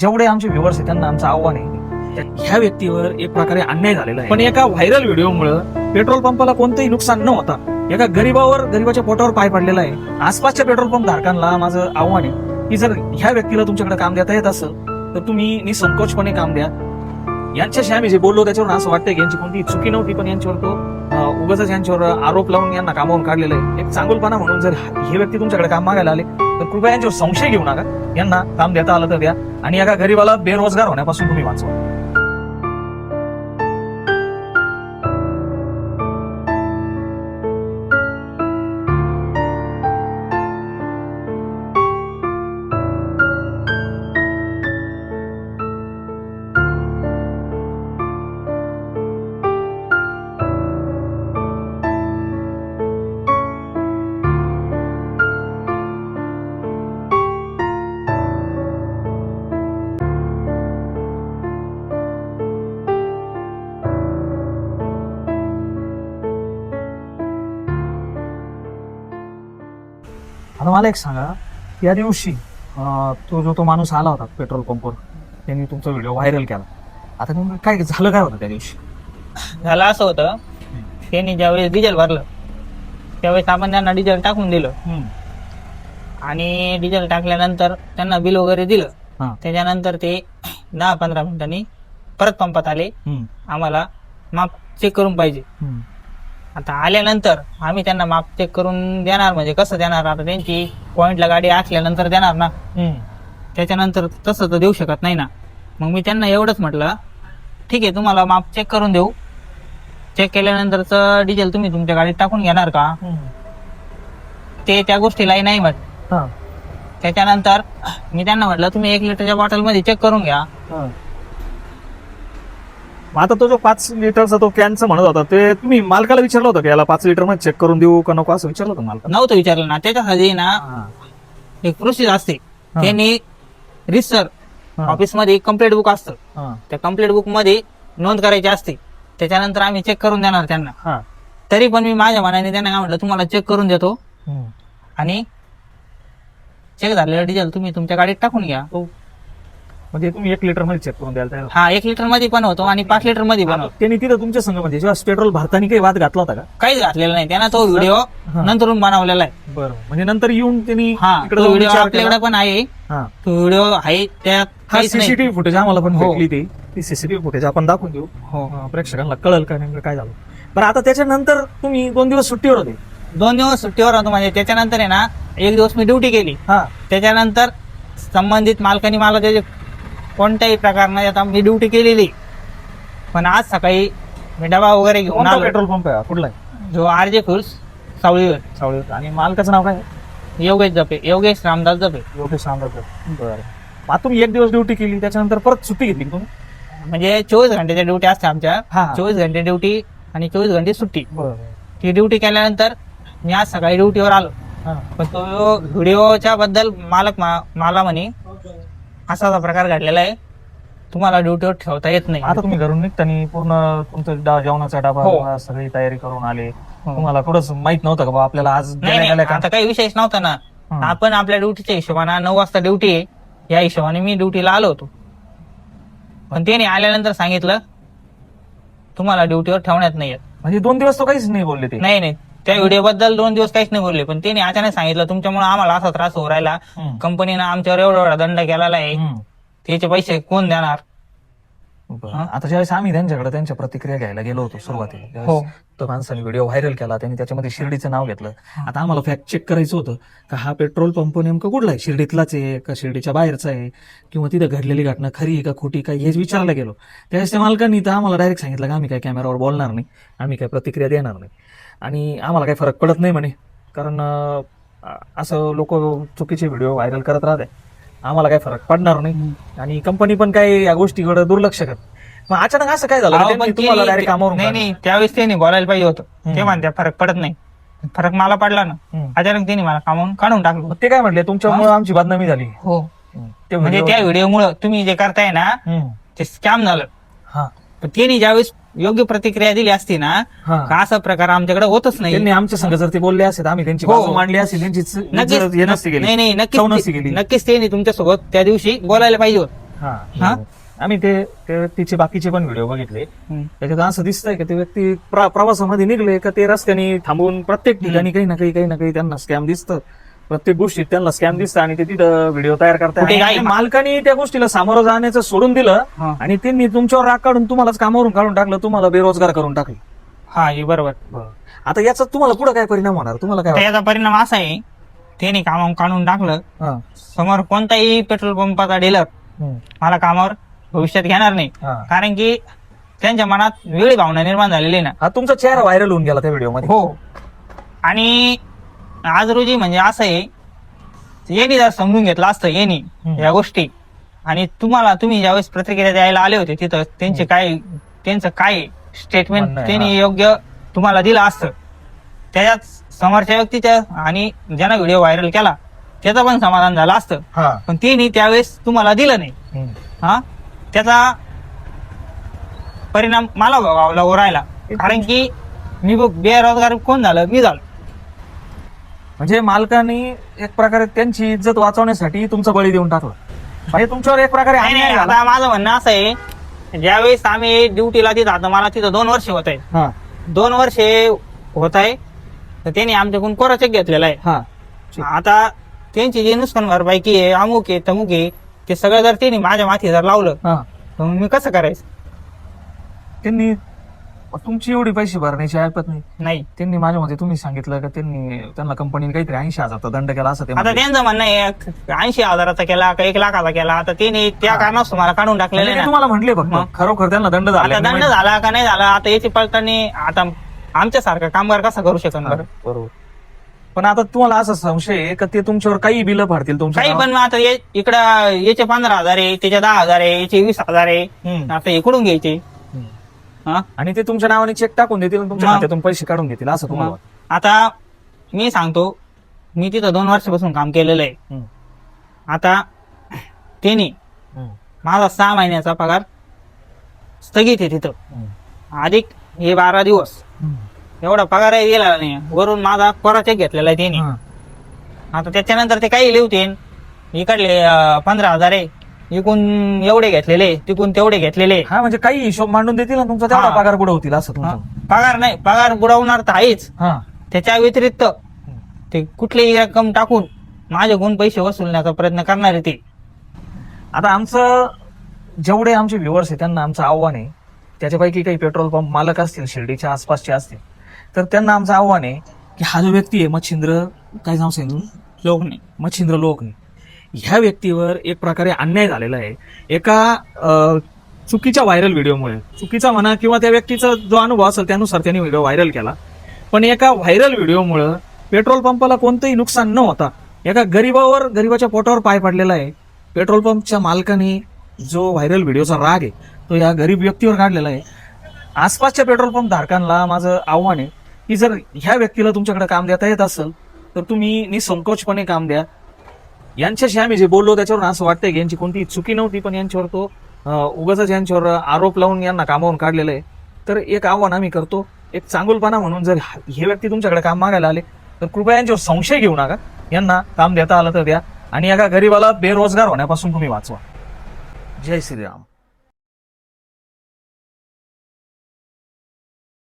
जेवढे आमचे व्ह्युअर्स आहेत त्यांना आमचं आव्हान आहे. ह्या व्यक्तीवर एक प्रकारे अन्याय झालेला आहे. पण एका व्हायरल व्हिडिओमुळे पेट्रोल पंपाला कोणतंही नुकसान न होता एका गरीबावर गरीबाच्या पोटावर पाय पडलेला आहे. आसपासच्या पेट्रोल पंप धारकांना माझं आव्हान आहे की जर ह्या व्यक्तीला तुमच्याकडे काम देता येत असेल तर तुम्ही निसंकोचपणे काम द्या. यांच्याशी आम्ही जे बोललो त्याच्यावर असं वाटतं की यांची कोणती चुकी नव्हती पण यांच्यावर तो उगाच यांच्यावर आरोप लावून यांना कामावून काढलेला आहे. एक चांगुलपणा म्हणून जर हे व्यक्ती तुमच्याकडे काम मागायला आले तर कृपया यांच्यावर संशय घेऊ नका. यांना काम देता आलं तर द्या. आणि एका गरीबाला बेरोजगार होण्यापासून तुम्ही वाचवा. आता मला एक सांगा या दिवशी अं, तो जो तो माणूस आला होता पेट्रोल पंपवर त्यांनी तुमचा व्हिडिओ व्हायरल केला. आता नेमकं काय झालं काय होतं त्या दिवशी? झालं असं होतं त्यांनी ज्यावेळेस डिझेल भरलं त्यावेळेस आपण त्यांना डिझेल टाकून दिलं. आणि डिझेल टाकल्यानंतर त्यांना बिल वगैरे दिलं. हा. त्याच्यानंतर ते दहा पंधरा मिनिटांनी परत पंपात आले. हम्म. आम्हाला माप चेक करून पाहिजे. हम्म. आता आल्यानंतर आम्ही त्यांना माप चेक करून देणार म्हणजे कसं देणार? आता त्यांची पॉइंटला गाडी असल्यानंतर देणार ना. त्याच्यानंतर तसं तर देऊ शकत नाही ना? मग मी त्यांना एवढंच म्हटलं ठीक आहे तुम्हाला माप चेक करून देऊ. चेक केल्यानंतरचं डिझेल तुम्ही तुमच्या गाडीत टाकून घेणार का? ते त्या गोष्टीलाही नाही म्हट. त्याच्यानंतर मी त्यांना म्हटलं तुम्ही एक लिटरच्या बॉटलमध्ये चेक करून घ्या. आता तो जो पाच लिटरचा तो कॅनचा म्हणत होता ते तुम्ही मालकाला विचारलं होतं की याला पाच लिटरमध्ये चेक करून देऊ का नको असं विचारलं होतं मालकाला नव्हतं विचारलं ना त्याच्यासाठी ना. एक प्रोसेस असते हा. त्यांनी रिसर हा. ऑफिसमध्ये एक कंप्लीट बुक असतं हा. त्या कंप्लीट बुकमध्ये नोंद करायची असते त्याच्यानंतर आम्ही चेक करून देणार त्यांना हा. तरी पण मी माझ्या मनाने त्यांना काय म्हटलं तुम्हाला चेक करून देतो हम्म. आणि चेक झालेलं डिझेल तुम्ही तुमच्या गाडीत टाकून घ्या म्हणजे तुम्ही एक लिटरमध्ये चेक करून द्याल त्याला हा एक लिटरमध्ये पण होतो आणि पाच लिटरमध्ये पण होतो. त्यांनी तिथं तुमच्या संघ म्हणजे जेव्हा पेट्रोल भरताना काही वाद घातला होता का? काहीच घातलेलं नाही. त्यांना तो व्हिडिओ. नंतरून बनवलेला आहे. बरं. म्हणजे नंतर येऊन त्यांनी हा तो व्हिडिओ आपल्याकडे. पण आहे. हा. तो व्हिडिओ आहे त्यात काहीच नाही. सीसीटीव्ही फुटेज आम्हाला पण हो. भेटली ती. ती सीसीटीव्ही फुटेज आपण दाखवून देऊ. हो. अं, प्रेक्षकांना कळल का नेमकं काय झालं. पण आता त्याच्यानंतर तुम्ही दोन दिवस सुट्टीवर होते. दोन दिवस सुट्टीवर होतो. म्हणजे त्याच्यानंतर आहे ना एक दिवस मी ड्युटी केली. हा. त्याच्यानंतर संबंधित मालकाने मला त्याचे कोणत्याही प्रकारनं आता मी ड्युटी केलेली. पण आज सकाळी मी डबा वगैरे घेऊन कोणता आलो. पेट्रोल पंप आहे? कुठला आहे? जो आर जे फुल्स सावळीवर. सावळी आणि मालकाचं नाव काय? आहे? योगेश जपे. योगेश रामदास जपे. योगेश रामदास बरं. मग तुम्ही एक दिवस ड्युटी केली त्याच्यानंतर परत सुट्टी घेतली का तुम्ही? म्हणजे चोवीस घंटेच्या ड्युटी असते आमच्या. हा. चोवीस घंटे ड्युटी आणि चोवीस घंटे सुट्टी. बरं. ती ड्युटी केल्यानंतर मी आज सकाळी ड्युटीवर आलो. पण तो व्हिडिओच्या बद्दल मालक मा- मला म्हणे असा प्रकार घडलेला आहे. तुम्हाला ड्युटीवर ठेवता येत नाही. आता तुम्ही घरून निघताना पूर्ण तुमचं डा- जेवणाचा डबा हो. सगळी तयारी करून आले. हो. तुम्हाला थोडंच माहीत नव्हतं का बा आपल्याला आज नाही गेल्या नाही गेल्या का? आता काही विशेष नव्हता ना. हं. आपण आपल्या ड्युटीच्या हिशोबाने नऊ वाजता ड्युटी आहे. या हिशोबाने मी ड्युटीला आलो होतो. पण त्याने आल्यानंतर सांगितलं तुम्हाला ड्युटीवर ठेवण्यात नाही येत. म्हणजे दोन दिवस तो काहीच नाही बोलले ते? नाही नाही. त्या व्हिडिओ बद्दल दोन दिवस काहीच नाही बोलले पण त्याने अचानक सांगितलं तुमच्यामुळे आम्हाला असा त्रास होऊ राहिला हम्म. कंपनीनं आमच्यावर एवढा एवढा दंड केलेला आहे हम्म. त्याचे पैसे कोण देणार बरं. हा? आता ज्यावेळेस आम्ही त्यांच्याकडे त्यांच्या प्रतिक्रिया घ्यायला गेलो होतो सुरुवातीला हो. तो माणसाने व्हिडिओ व्हायरल केला त्यांनी त्याच्यामध्ये शिर्डीचं नाव घेतलं आता आम्हाला फॅक्ट चेक करायचं होतं का हा पेट्रोल पंप नेमकं कुठला आहे शिर्डीतलाच आहे का शिर्डीच्या बाहेरचा आहे किंवा तिथं घडलेली घटना खरी आहे का खोटी काय हेच विचारायला गेलो त्यावेळेस त्या मालकांनी तर आम्हाला डायरेक्ट सांगितलं का आम्ही काय कॅमेरावर बोलणार नाही आम्ही काय प्रतिक्रिया देणार नाही आणि आम्हाला काही फरक पडत नाही म्हणे. कारण असं लोक चुकीचे व्हिडिओ व्हायरल करत राहते. आम्हाला काही फरक पडणार नाही. आणि कंपनी पण काही या गोष्टीकडे दुर्लक्ष करत. मग अचानक असं काय झालं? अहो, त्यांनी पण तुम्हाला डायरेक्ट कामावरून नाही त्यावेळेस त्यांनी बोलायला पाहिजे होतं. ते म्हणते फरक पडत नाही. फरक मला पडला ना. हम्म. अचानक त्यांनी मला कामावून काढून टाकलं मग ते काय म्हटले तुमच्यामुळे आमची बदनामी झाली. हो. ते म्हणजे video- त्या व्हिडिओमुळे तुम्ही जे करताय ना हम्म. ते स्कॅम झालं. हा. पण त्यांनी ज्यावेळेस योग्य प्रतिक्रिया दिली असती ना हा. का असा प्रकार आमच्याकडे होतच नाही त्यांनी आमच्या संघ जर ते बोलले असते तर आम्ही त्यांची हो. बाजू मांडली असती त्यांची च- नक्कीच इज्जत हे नसती गेली नाही नाही चव नसती नक्कीच त्यांनी तुमच्यासोबत त्या दिवशी बोलायला पाहिजे होतं. हा? आम्ही ते त्या व्यक्तीचे बाकीचे पण व्हिडिओ बघितले हम्म. त्याच्यात असं दिसतंय का ते व्यक्ती प्र- प्रवासामध्ये निघले का ते रस्त्याने थांबून प्रत्येक ठिकाणी काही ना काही काही ना काही त्यांना स्कॅम दिसतं प्रत्येक गोष्टीत त्यांना स्कॅम दिसतं आणि ते तिथं व्हिडिओ तयार कुठे करतात काय? मालकाने त्या गोष्टीला सामोरं जाण्याचं सोडून दिलं. आणि त्यांनी तुमच्यावर राग काढून तुम्हालाच कामावरून काढून टाकलं तुम्हाला बेरोजगार करून टाकलं हा हे बरोबर आता याचा तुम्हाला पुढे काय परिणाम होणार तुम्हाला काय याचा परिणाम असा आहे त्याने कामावून काढून टाकलं वाटतं? हा. समोर कोणताही पेट्रोल पंपाचा डीलर हम्म. मला कामावर भविष्यात घेणार नाही हा. कारण की त्यांच्या मनात वेगळी भावना निर्माण झालेली आहे ना हा तुमचा चेहरा व्हायरल होऊन गेला त्या व्हिडिओमध्ये हो आणि आज रोजी म्हणजे असं आहे यांनी जर समजून घेतलं असतं यांनी. या गोष्टी आणि तुम्हाला तुम्ही ज्यावेळेस प्रतिक्रिया द्यायला आले होते तिथं त्यांचे काय त्यांचं काय स्टेटमेंट त्यांनी योग्य तुम्हाला दिलं असतं. त्याच्यात समोरच्या व्यक्तीच्या आणि ज्यानं व्हिडिओ व्हायरल केला त्याचं पण समाधान झालं असतं. पण त्यांनी त्यावेळेस तुम्हाला दिलं नाही. हा? त्याचा परिणाम मला भोगावला राहिला कारण की मी बघ बेरोजगार कोण झालं? मी झालो. म्हणजे मालकाने एक प्रकारे त्यांची इज्जत वाचवण्यासाठी तुमचा बळी देऊन टाकला. म्हणजे तुमच्यावर एक प्रकारे नाही, नाही, अन्याय झाला. आता माझं म्हणणं असं आहे ज्यावेळेस आम्ही ड्युटीला तिथं आता मला तिथं दोन वर्ष होत आहे हा. दोन वर्षे होत आहे तर त्यांनी आमच्याकडून कोरा चेक घेतलेला आहे. हा. आता त्यांची जी नुकसान भरपाई की आहे अमुक आहे तमुक आहे ते सगळं जर त्यांनी माझ्या माथी जर लावलं हा. तर मग मी कसं करायचं? त्यांनी तुमची एवढी पैसे भरण्याची ऐपत नाही नाही त्यांनी माझ्या मते तुम्ही सांगितलं का त्यांनी त्यांना कंपनीने काहीतरी ऐंशी हजारचा दंड केला असं ते आता म्हणले. त्यांचं म्हणणं आहे ऐंशी हजाराचा केला का एक लाखाचा केला आता त्याने त्या कारणास तुम्हाला काढून टाकलेलं म्हणजे आहे ते ना तुम्हाला म्हटले फक्त मग? खरोखर त्यांना दंड झाला आता दंड झाला का नाही झाला आता याची पडताळणी आता आमच्यासारखा कामगार कसा करू शकन बरं बरोबर पण आता तुम्हाला असा संशय आहे का ते तुमच्यावर काही बिलं फाडतील तुमच्या काही नावावर? पण मग आता इकडं याचे पंधरा हजार आहे त्याचे दहा हजार आहे याचे वीस हजार आहे हम्म. आता इकडून घ्यायचे. हा आणि ते तुमच्या नावाने चेक टाकून देतील आणि तुमच्या मग? खात्यातून पैसे काढून घेतील असं तुम्हाला मग आता मी सांगतो मी तिथं दोन वर्षापासून काम केलेलं आहे हम्म. आता त्यांनी हम्म. माझा सहा महिन्याचा पगार स्थगित आहे तिथं हम्म. अधिक हे बारा दिवस हम्म. एवढा पगार गेला नाही वरून माझा कोरा चेक घेतलेला आहे त्यांनी हा. आता त्याच्यानंतर ते काही लिहते इकडले अं, पंधरा हजार आहे इकून एवढे घेतलेले तिकून तेवढे घेतलेले. हा म्हणजे काही हिशोब मांडून देतील आणि तुमचा तेवढा हा. पगार बुडवतील असं हा, तुमचं पगार नाही पगार बुडवणार तर आहेच. हा. त्याच्या व्यतिरिक्त ते कुठलीही रक्कम टाकून माझे गुण पैसे वसुलण्याचा प्रयत्न करणार आहे ते. आता आमचं जेवढे आमचे व्ह्युअर्स आहेत त्यांना आमचं आव्हान आहे त्याच्यापैकी काही पेट्रोल पंप मालक असतील शिर्डीच्या आसपासचे असतील तर त्यांना आमचं आव्हान आहे की हा जो व्यक्ती आहे मच्छिंद्र काय नाव सांगितलं लोक नाही मच्छिंद्र लोकने ह्या व्यक्तीवर एक प्रकारे अन्याय झालेला आहे. एका चुकीच्या व्हायरल व्हिडिओमुळे चुकीचा म्हणा किंवा त्या व्यक्तीचा जो अनुभव असेल त्यानुसार त्यांनी व्हिडिओ व्हायरल केला. पण एका व्हायरल व्हिडिओमुळं पेट्रोल पंपाला कोणतंही नुकसान न होता एका गरीबावर गरीबाच्या पोटावर पाय पडलेला आहे. पेट्रोल पंपच्या मालकाने जो व्हायरल व्हिडिओचा राग आहे तो या गरीब व्यक्तीवर काढलेला आहे. आसपासच्या पेट्रोल पंप धारकांना माझं आव्हान आहे की जर ह्या व्यक्तीला तुमच्याकडे काम देता येत असेल तर तुम्ही निसंकोचपणे काम द्या. यांच्याशी आम्ही जे बोललो त्याच्यावरून असं वाटतंय की यांची कोणती चुकी नव्हती पण यांच्यावर तो उगाच यांच्यावर आरोप लावून यांना कामावून काढलेलं आहे. तर एक आव्हान आम्ही करतो एक चांगुलपणा म्हणून जर हे व्यक्ती तुमच्याकडे काम मागायला आले तर कृपया यांच्यावर संशय घेऊ नका. यांना काम देता आलं तर द्या. आणि एका गरीबाला बेरोजगार होण्यापासून तुम्ही वाचवा. जय श्रीराम.